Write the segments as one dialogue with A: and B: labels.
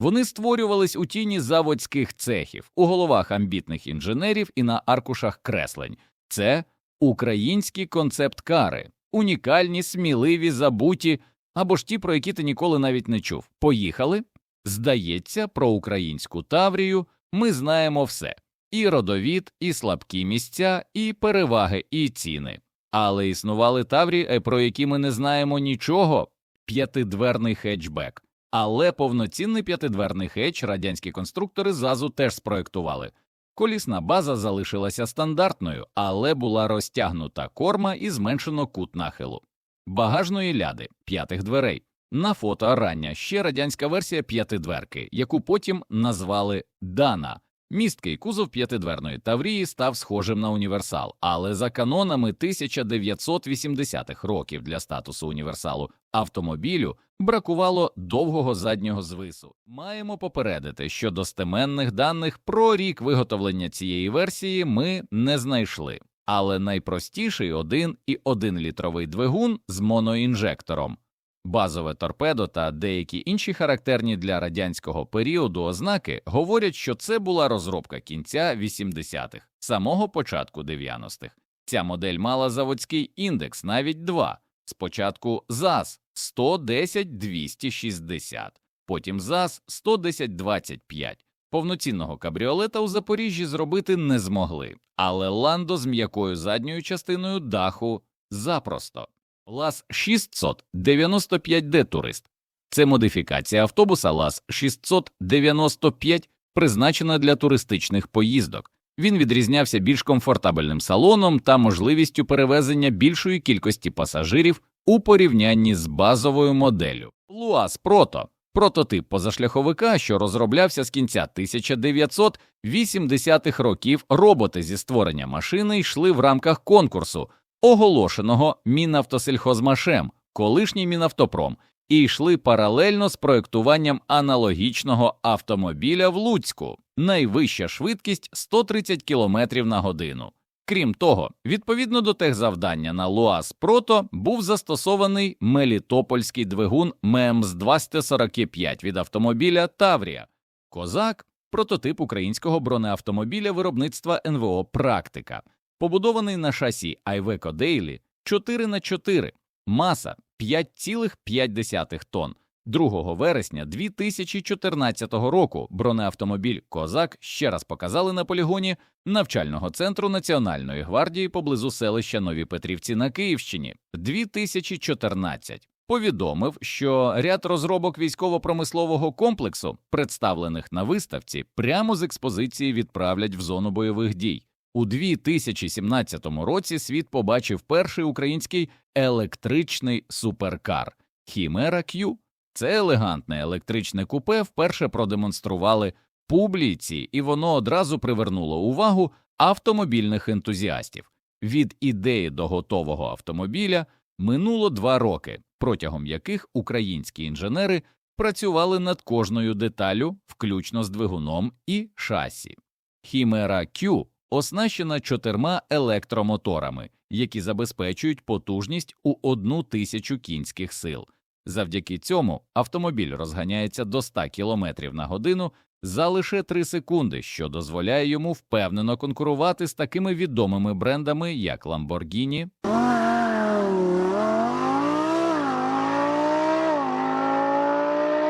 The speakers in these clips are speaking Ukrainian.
A: Вони створювались у тіні заводських цехів, у головах амбітних інженерів і на аркушах креслень. Це українські концепт-кари, унікальні, сміливі, забуті, або ж ті, про які ти ніколи навіть не чув. Поїхали? Здається, про українську Таврію ми знаємо все і родовід, і слабкі місця, і переваги, і ціни. Але існували Таврі, е, про які ми не знаємо нічого п'ятидверний хетчбек. Але повноцінний п'ятидверний хетч радянські конструктори зазу теж спроектували. Колісна база залишилася стандартною, але була розтягнута корма і зменшено кут нахилу. Багажної ляди п'ятих дверей. На фото рання ще радянська версія п'ятидверки, яку потім назвали Дана. Місткий кузов п'ятидверної Таврії став схожим на універсал, але за канонами 1980-х років для статусу універсалу автомобілю бракувало довгого заднього звису. Маємо попередити, що достеменних даних про рік виготовлення цієї версії ми не знайшли. Але найпростіший 1,1 літровий двигун з моноінжектором Базове торпедо та деякі інші характерні для радянського періоду ознаки говорять, що це була розробка кінця 80-х, самого початку 90-х. Ця модель мала заводський індекс, навіть два. Спочатку ЗАЗ 110-260, потім ЗАЗ 110-25. Повноцінного кабріолета у Запоріжжі зробити не змогли, але ландо з м'якою задньою частиною даху запросто. ЛАЗ 695D турист. Це модифікація автобуса ЛАЗ 695, призначена для туристичних поїздок. Він відрізнявся більш комфортабельним салоном та можливістю перевезення більшої кількості пасажирів у порівнянні з базовою моделлю. ЛУАЗ Прото прототип позашляховика, що розроблявся з кінця 1980-х років. Роботи зі створення машини йшли в рамках конкурсу оголошеного Мінавтосельхозмашем, колишній Мінавтопром, і йшли паралельно з проєктуванням аналогічного автомобіля в Луцьку. Найвища швидкість 130 км на годину. Крім того, відповідно до техзавдання на ЛУАЗ Прото був застосований мелітопольський двигун МЕМС 245 від автомобіля Таврія. Козак прототип українського бронеавтомобіля виробництва НВО Практика побудований на шасі Iveco Daily 4х4, маса 5,5 тонн. 2 вересня 2014 року бронеавтомобіль Козак ще раз показали на полігоні навчального центру Національної гвардії поблизу селища Нові Петрівці на Київщині 2014. Повідомив, що ряд розробок військово-промислового комплексу, представлених на виставці, прямо з експозиції відправлять в зону бойових дій. У 2017 році світ побачив перший український електричний суперкар Хімера Q. Це елегантне електричне купе вперше продемонстрували публіці, і воно одразу привернуло увагу автомобільних ентузіастів. Від ідеї до готового автомобіля минуло два роки, протягом яких українські інженери працювали над кожною деталю, включно з двигуном і шасі. Хімера Q оснащена чотирма електромоторами, які забезпечують потужність у одну тисячу кінських сил. Завдяки цьому автомобіль розганяється до 100 км на годину за лише 3 секунди, що дозволяє йому впевнено конкурувати з такими відомими брендами, як Lamborghini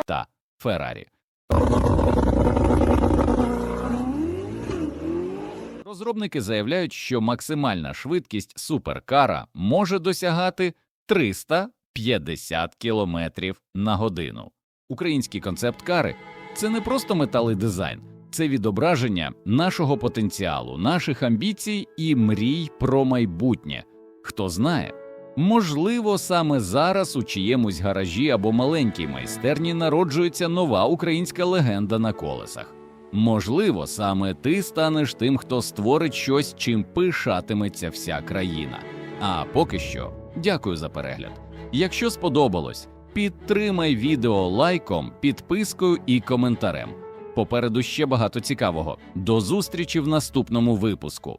A: та Ferrari. Розробники заявляють, що максимальна швидкість суперкара може досягати 350 км на годину. Українські концепт-кари це не просто метал і дизайн, це відображення нашого потенціалу, наших амбіцій і мрій про майбутнє. Хто знає, можливо, саме зараз у чиємусь гаражі або маленькій майстерні народжується нова українська легенда на колесах. Можливо, саме ти станеш тим, хто створить щось, чим пишатиметься вся країна. А поки що, дякую за перегляд. Якщо сподобалось, підтримай відео лайком, підпискою і коментарем. Попереду ще багато цікавого. До зустрічі в наступному випуску.